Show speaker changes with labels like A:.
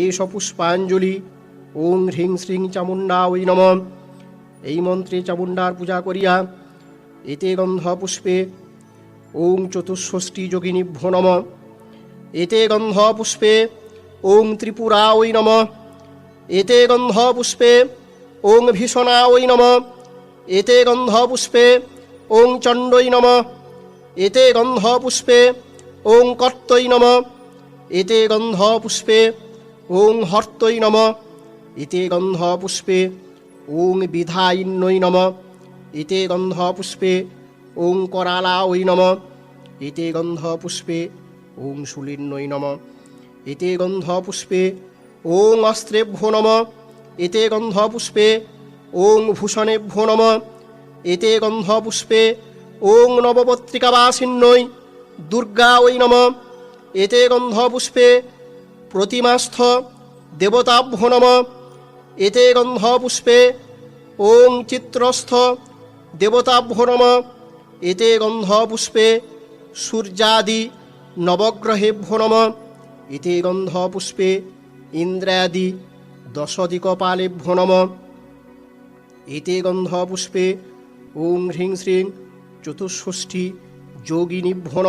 A: এষ পুষ্পাঞ্জলি ওং হ্রিং শ্রিং চামুণ্ডা ওই নম। এই মন্ত্রে চামুণ্ডার পূজা করিয়া এতে গন্ধ পুষ্পে ওং চতুষ্ষষ্ঠী যোগিনীভ্যো নম। এতে গন্ধ পুষ্পে ওং ত্রিপুরা ওই নম। এতে গন্ধ পুষ্পে ওং ভীষণা ওই নম। এতে গন্ধ পুষ্পে ওং চণ্ডৈ নম। এতে গন্ধ পুষ্পে ওং কর্তৈ নম। এতে গন্ধ পুষ্পে ওং হর্তৈ নম এতে গন্ধ পুষ্পে ওং বিধায়িন্যৈ নম এতে গন্ধ পুষ্পে ওং করালা ওই নম এতে গন্ধ পুষ্পে ওং শুলিন্যৈ নম এতে গন্ধ পুষ্পে ওং অস্ত্রেভ্যো নম এতে গন্ধ পুষ্পে ওং ভূষণেভ্যো নম এতে গন্ধ পুষ্পে ওং নবপত্রিকাবাসিন্যৈ দুর্গা ওই নম এতে গন্ধ পুষ্পে প্রতিমাস্থ দেবতাভ্যো নম। এতে গন্ধ পুষ্পে ওং চিত্রস্থ দেবতাভ্যো নম। এতে গন্ধ পুষ্পে সূর্যাদি নবগ্রহেভ্যো নম। এতে গন্ধ পুষ্পে ইন্দ্রাদি দশদিকপালেভ্যো নম। এতে গন্ধ পুষ্পে ওং হ্রিং শ্রিং চতুষ্ষষ্ঠী যোগিনীভ্যো